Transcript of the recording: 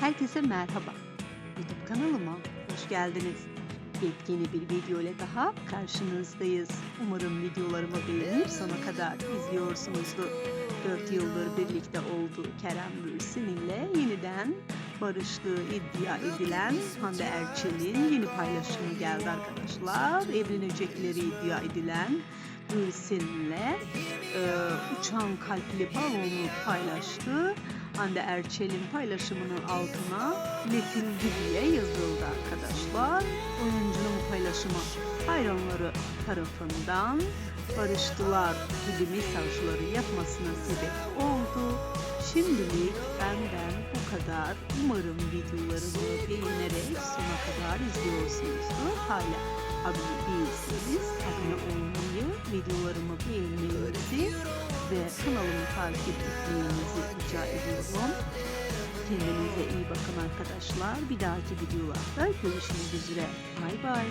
Herkese merhaba. YouTube kanalıma hoş geldiniz. Yepyeni bir video ile daha karşınızdayız. Umarım videolarımı beğenip sona kadar izliyorsunuzdur. 4 yıldır birlikte olduğu Kerem Bürsin ile yeniden barıştığı iddia edilen Hande Erçel'in yeni paylaşımı geldi arkadaşlar. Evlenecekleri iddia edilen Bürsin'le e, uçan kalpli balonu paylaştı. Hande Erçel'in paylaşımının altına iletildi diye yazıldı arkadaşlar. Oyuncunun paylaşımı hayranları tarafından barıştılar gibi mesajları yapmasına sebep oldu. Şimdilik benden bu kadar. Umarım videolarımı beğenerek sona kadar izliyorsunuzdur. Hala abone değilseniz abone olmayı, videolarımı ve kanalımı takip etmenizi rica ediyorum. Kendinize iyi bakın arkadaşlar. Bir dahaki videolarda görüşmek üzere. Bay bay.